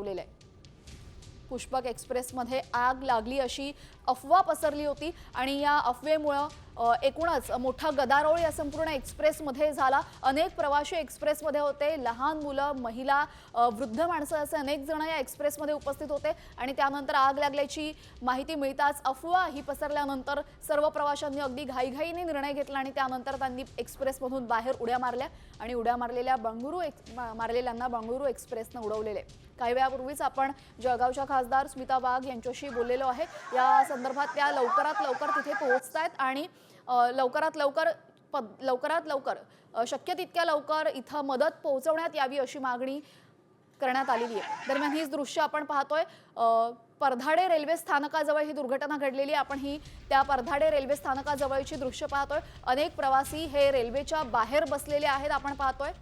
उडवलेलं आहे. पुष्पक एक्सप्रेसमध्ये आग लागली अशी अफवा पसरली होती आणि या अफवेमुळं एकूणच मोठा गदारोळ या संपूर्ण एक्सप्रेसमध्ये झाला. अनेक प्रवाशी एक्सप्रेसमध्ये होते. लहान मुलं महिला वृद्ध माणसं असे अनेक जण या एक्सप्रेसमध्ये उपस्थित होते आणि त्यानंतर आग लागल्याची माहिती मिळताच अफवा ही पसरल्यानंतर सर्व प्रवाशांनी अगदी घाईघाईने निर्णय घेतला आणि त्यानंतर त्यांनी एक्सप्रेसमधून बाहेर उड्या मारल्या आणि उड्या मारलेल्या बंगळुरू एक्स मारलेल्यांना बंगळुरू एक्सप्रेसनं उडवलेले. काही वेळापूर्वीच आपण जळगावच्या खासदार स्मिता वाघ यांच्याशी बोललेलो आहे. या संदर्भात त्या लवकरात लवकर तिथे पोहोचत आहेत आणि लवकरात लवकर पद लवकरात लवकर शक्य तितक्या लवकर इथं मदत पोहोचवण्यात यावी अशी मागणी करण्यात आलेली आहे. दरम्यान हीच दृश्य आपण पाहतोय. परधाडे रेल्वे स्थानकाजवळ ही दुर्घटना घडलेली आहे. आपण ही त्या परधाडे रेल्वे स्थानकाजवळची दृश्य पाहतोय. अनेक प्रवासी हे रेल्वेच्या बाहेर बसलेले आहेत आपण पाहतोय.